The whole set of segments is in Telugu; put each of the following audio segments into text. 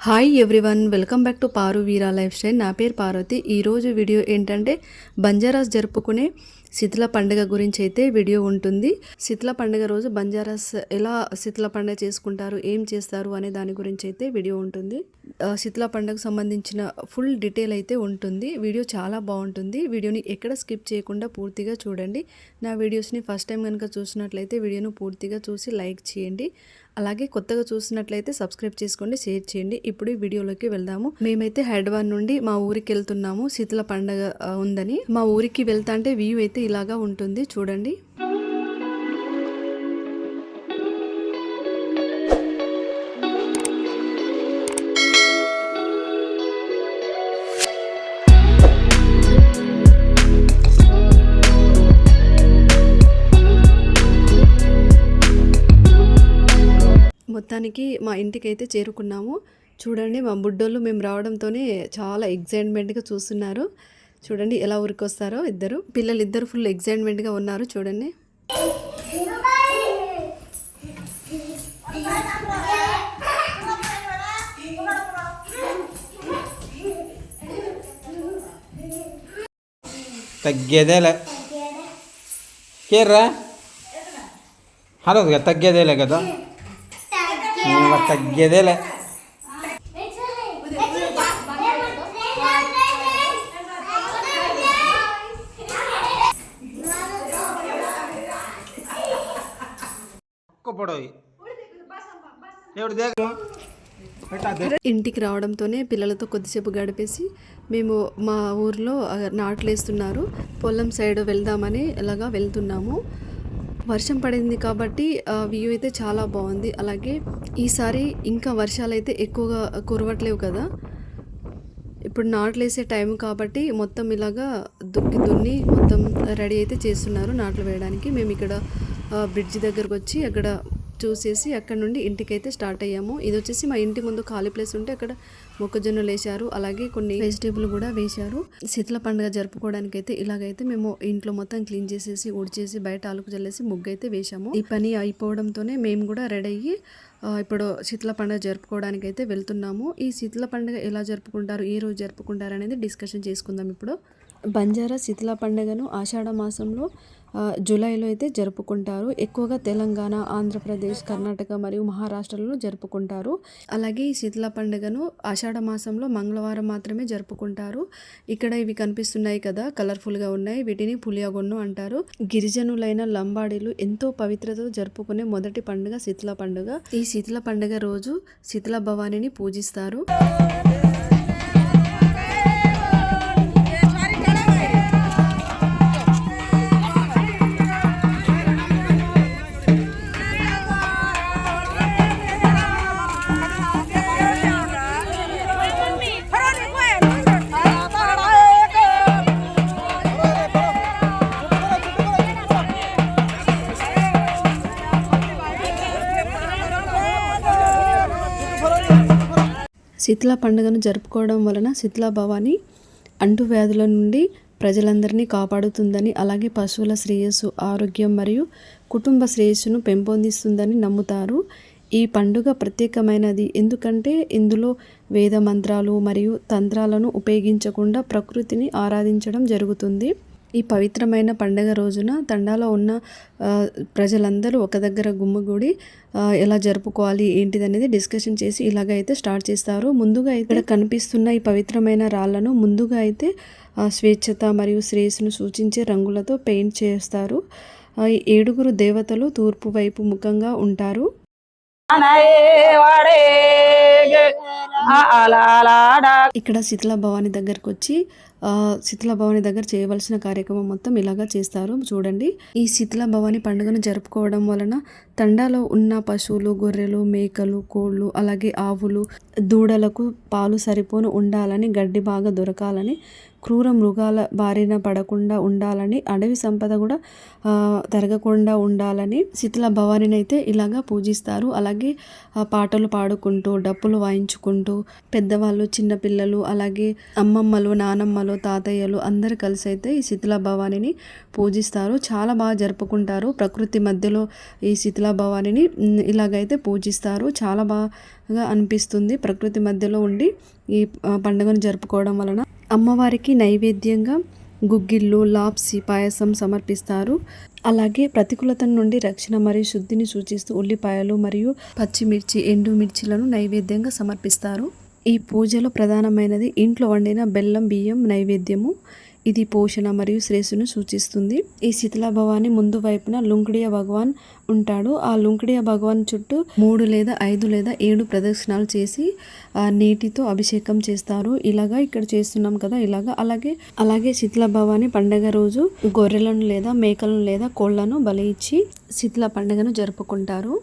Hi everyone welcome back to Paru Veera life style నా పేరు పార్వతి ఈరోజు వీడియో ఏంటంటే బంజారాస్ జరుపుకునే శీతల పండుగ గురించి అయితే వీడియో ఉంటుంది. శీతల పండుగ రోజు బంజారాస్ ఎలా శీతల పండుగ చేసుకుంటారు ఏం చేస్తారు అనే దాని గురించి అయితే వీడియో ఉంటుంది. శీతల పండుగకు సంబంధించిన ఫుల్ డీటెయిల్ అయితే ఉంటుంది. వీడియో చాలా బాగుంటుంది. వీడియోని ఎక్కడ స్కిప్ చేయకుండా పూర్తిగా చూడండి. నా వీడియోస్ని ఫస్ట్ టైం కనుక చూసినట్లయితే వీడియోను పూర్తిగా చూసి లైక్ చేయండి. అలాగే కొత్తగా చూసినట్లయితే సబ్స్క్రైబ్ చేసుకోండి షేర్ చేయండి. ఇప్పుడు వీడియోలోకి వెళ్దాము. మేమైతే హైదరాబాద్ నుండి మా ఊరికి వెళ్తున్నాము శీతల పండుగ ఉందని. మా ఊరికి వెళ్తా అంటే వ్యూ అయితే ఇలాగా ఉంటుంది. చూడండి. మొత్తానికి మా ఇంటికి అయితే చేరుకున్నాము. చూడండి మా బుడ్డోళ్ళు మేము రావడంతోనే చాలా ఎగ్జైట్మెంట్గా చూస్తున్నారు. చూడండి ఎలా ఊరికొస్తారో ఇద్దరు. పిల్లలు ఇద్దరు ఫుల్ ఎగ్జైట్మెంట్గా ఉన్నారు చూడండి. తగ్గేదేలే. కేర్రా. హలో తగ్గేదేలే కదా. తగ్గేదేలే. పొడవి. ఎవడు దేగ పెట్టా ఇంటికి రావడంతోనే పిల్లలతో కొద్దిసేపు గడిపేసి మేము మా ఊర్లో ఆ, నాట్లు వేస్తున్నారు పొలం సైడ్ వెళ్దామని ఇలాగా వెళ్తున్నాము. వర్షం పడింది కాబట్టి వ్యూ అయితే చాలా బాగుంది. అలాగే ఈసారి ఇంకా వర్షాలు అయితే ఎక్కువగా కురవట్లేవు కదా. ఇప్పుడు నాట్లు వేసే టైం కాబట్టి మొత్తం ఇలాగా దుక్కి దున్ని మొత్తం రెడీ అయితే చేస్తున్నారు నాట్లు వేయడానికి. మేము ఇక్కడ బ్రిడ్జ్ దగ్గరకు వచ్చి అక్కడ చూసేసి అక్కడ నుండి ఇంటికైతే స్టార్ట్ అయ్యాము. ఇది వచ్చేసి మా ఇంటి ముందు ఖాళీ ప్లేస్ ఉంటే అక్కడ మొక్కజొన్నలు వేశారు. అలాగే కొన్ని వెజిటేబుల్ కూడా వేశారు. శీతల పండుగ జరుపుకోవడానికి అయితే ఇలాగైతే మేము ఇంట్లో మొత్తం క్లీన్ చేసేసి ఉడిచేసి బయట ఆలుకు చల్లేసి ముగ్గు అయితే వేశాము. ఈ పని అయిపోవడంతోనే మేము కూడా రెడీ అయ్యి ఇప్పుడు శీతల పండుగ జరుపుకోవడానికి అయితే వెళ్తున్నాము. ఈ శీతల పండుగ ఎలా జరుపుకుంటారు ఏ రోజు జరుపుకుంటారు అనేది డిస్కషన్ చేసుకుందాం ఇప్పుడు. బంజారా శీతల పండుగను ఆషాఢ మాసంలో జూలైలో అయితే జరుపుకుంటారు. ఎక్కువగా తెలంగాణ ఆంధ్రప్రదేశ్ కర్ణాటక మరియు మహారాష్ట్రలో జరుపుకుంటారు. అలాగే ఈ శీతల పండుగను ఆషాఢ మాసంలో మంగళవారం మాత్రమే జరుపుకుంటారు. ఇక్కడ ఇవి కనిపిస్తున్నాయి కదా కలర్ఫుల్గా ఉన్నాయి. వీటిని పులియగొన్ను అంటారు. గిరిజనులైన లంబాడీలు ఎంతో పవిత్రతో జరుపుకునే మొదటి పండుగ శీతల పండుగ. ఈ శీతల పండుగ రోజు శీతల భవానిని పూజిస్తారు. శీతల పండుగను జరుపుకోవడం వలన శీతల భవాని అంటువ్యాధుల నుండి ప్రజలందరినీ కాపాడుతుందని అలాగే పశువుల శ్రేయస్సు ఆరోగ్యం మరియు కుటుంబ శ్రేయస్సును పెంపొందిస్తుందని నమ్ముతారు. ఈ పండుగ ప్రత్యేకమైనది. ఎందుకంటే ఇందులో వేద మంత్రాలు మరియు తంత్రాలను ఉపయోగించకుండా ప్రకృతిని ఆరాధించడం జరుగుతుంది. ఈ పవిత్రమైన పండగ రోజున తండాలో ఉన్న ప్రజలందరూ ఒక దగ్గర గుమ్మగూడి ఎలా జరుపుకోవాలి ఏంటిది అనేది డిస్కషన్ చేసి ఇలాగ అయితే స్టార్ట్ చేస్తారు. ముందుగా అయితే ఇక్కడ కనిపిస్తున్న ఈ పవిత్రమైన రాళ్ళను ముందుగా అయితే స్వేచ్ఛత మరియు శ్రేయస్సును సూచించే రంగులతో పెయింట్ చేస్తారు. ఏడుగురు దేవతలు తూర్పు వైపు ముఖంగా ఉంటారు. ఇక్కడ శీతల భవాని దగ్గరకు వచ్చి శీతల భవాని దగ్గర చేయవలసిన కార్యక్రమం మొత్తం ఇలాగా చేస్తారు. చూడండి. ఈ శీతల భవాని పండుగను జరుపుకోవడం వలన తండాలో ఉన్న పశువులు గొర్రెలు మేకలు కోళ్ళు అలాగే ఆవులు దూడలకు పాలు సరిపోను ఉండాలని గడ్డి బాగా దొరకాలని క్రూర మృగాల బారిన పడకుండా ఉండాలని అడవి సంపద కూడా ఆ, తరగకుండా ఉండాలని శీతల భవానిని అయితే ఇలాగా పూజిస్తారు. అలాగే పాటలు పాడుకుంటూ డప్పులు వాయించుకుంటూ పెద్దవాళ్ళు చిన్నపిల్లలు అలాగే అమ్మమ్మలు నానమ్మలు అమ్మమ్మలు తాతయ్యలు అందరు కలిసి అయితే ఈ శీతల భవానిని పూజిస్తారు. చాలా బాగా జరుపుకుంటారు. ప్రకృతి మధ్యలో ఈ శీతల భవానిని ఇలాగైతే పూజిస్తారు. చాలా బాగా అనిపిస్తుంది ప్రకృతి మధ్యలో ఉండి ఈ పండుగను జరుపుకోవడం వలన. అమ్మవారికి నైవేద్యంగా గుగ్గిళ్ళు లాప్సి పాయసం సమర్పిస్తారు. అలాగే ప్రతికూలత నుండి రక్షణ మరియు శుద్ధిని సూచిస్తూ ఉల్లిపాయలు మరియు పచ్చిమిర్చి ఎండుమిర్చిలను నైవేద్యంగా సమర్పిస్తారు. ఈ పూజలో ప్రధానమైనది ఇంట్లో వండిన బెల్లం బియ్యం నైవేద్యము. ఇది పోషణ మరియు శ్రేయస్సును సూచిస్తుంది. ఈ శీతల భవాని ముందు వైపున లుంకడియ భగవాన్ ఉంటాడు. ఆ లుంకడియ భగవాన్ చుట్టూ మూడు లేదా ఐదు లేదా ఏడు ప్రదక్షిణాలు చేసి నీటితో అభిషేకం చేస్తారు. ఇలాగా ఇక్కడ చేస్తున్నాం కదా ఇలాగా. అలాగే అలాగే శీతల భవాని పండగ రోజు గొర్రెలను లేదా మేకలను లేదా కోళ్ళను బలి ఇచ్చి శీతల పండుగను జరుపుకుంటారు.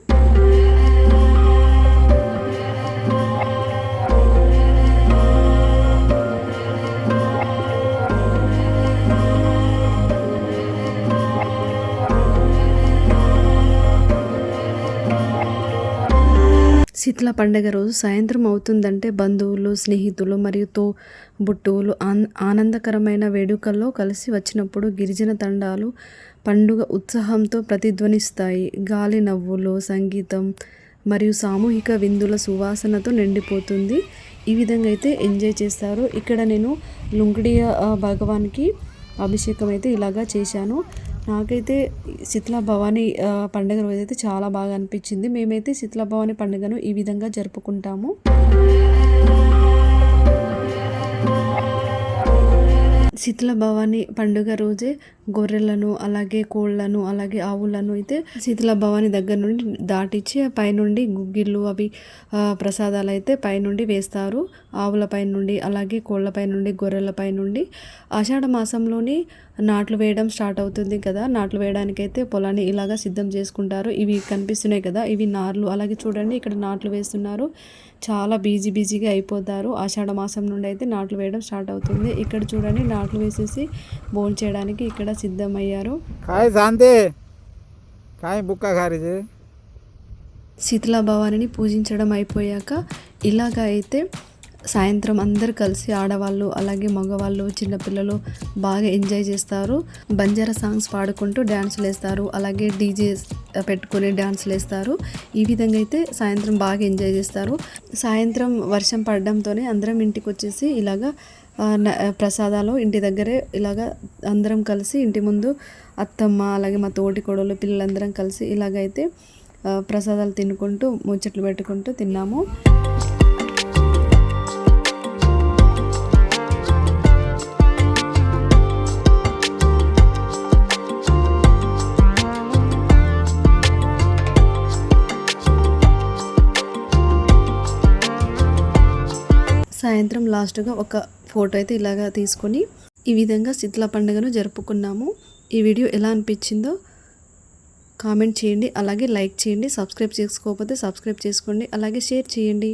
శీతల పండగ రోజు సాయంత్రం అవుతుందంటే బంధువులు స్నేహితులు మరియు తో బుట్టువులు ఆన్ ఆనందకరమైన వేడుకల్లో కలిసి వచ్చినప్పుడు గిరిజన తండాలు పండుగ ఉత్సాహంతో ప్రతిధ్వనిస్తాయి. గాలి నవ్వులు సంగీతం మరియు సామూహిక విందుల సువాసనతో నిండిపోతుంది. ఈ విధంగా అయితే ఎంజాయ్ చేస్తారు. ఇక్కడ నేను లుంగడియ భగవాన్కి అభిషేకం అయితే ఇలాగా చేశాను. నాకైతే శీతల భవాని పండుగ రోజైతే చాలా బాగా అనిపించింది. మేమైతే శీతల భవాని పండుగను ఈ విధంగా జరుపుకుంటాము. శీతల భవాని పండుగ రోజే గొర్రెలను అలాగే కోళ్ళను అలాగే ఆవులను అయితే శీతల భవాని దగ్గర నుండి దాటించి పైనుండి గుగ్గిళ్ళు అవి ప్రసాదాలు అయితే పైనుండి వేస్తారు. ఆవుల నుండి అలాగే కోళ్ళపై నుండి గొర్రెలపై నుండి ఆషాఢ మాసంలోని నాట్లు వేయడం స్టార్ట్ అవుతుంది కదా. నాట్లు వేయడానికైతే పొలాన్ని ఇలాగా సిద్ధం చేసుకుంటారు. ఇవి కనిపిస్తున్నాయి కదా. ఇవి నార్లు. అలాగే చూడండి ఇక్కడ నాట్లు వేస్తున్నారు. చాలా బిజీ బిజీగా అయిపోతారు. ఆషాఢ మాసం నుండి అయితే నాట్లు వేయడం స్టార్ట్ అవుతుంది. ఇక్కడ చూడండి ఆకులు వేసేసి బోన్ చేయడానికి ఇక్కడ సిద్ధమయ్యారు. కాయ శాంతి. కాయ బుక్క ఖారీజీ శీతలా భవానిని పూజించడం అయిపోయాక ఇలాగ అయితే సాయంత్రం అందరు కలిసి ఆడవాళ్ళు అలాగే మగవాళ్ళు చిన్నపిల్లలు బాగా ఎంజాయ్ చేస్తారు. బంజారా సాంగ్స్ పాడుకుంటూ డ్యాన్సులు వేస్తారు. అలాగే డీజే పెట్టుకుని డ్యాన్సులు వేస్తారు. ఈ విధంగా అయితే సాయంత్రం బాగా ఎంజాయ్ చేస్తారు. సాయంత్రం వర్షం పడడంతోనే అందరం ఇంటికి వచ్చేసి ఇలాగా ప్రసాదాలు ఇంటి దగ్గరే ఇలాగా అందరం కలిసి ఇంటి ముందు అత్తమ్మ అలాగే మా తోటి కొడలు పిల్లలందరం కలిసి ఇలాగైతే ప్రసాదాలు తినుకుంటూ ముచ్చట్లు పెట్టుకుంటూ తిన్నాము. సాయంత్రం లాస్ట్గా ఒక ఫోటో అయితే ఇలాగా తీసుకొని ఈ విధంగా శీతల పండుగను జరుపుకున్నాము. ఈ వీడియో ఎలా అనిపించిందో కామెంట్ చేయండి. అలాగే లైక్ చేయండి. సబ్స్క్రైబ్ చేసుకోకపోతే సబ్స్క్రైబ్ చేసుకోండి. అలాగే షేర్ చేయండి.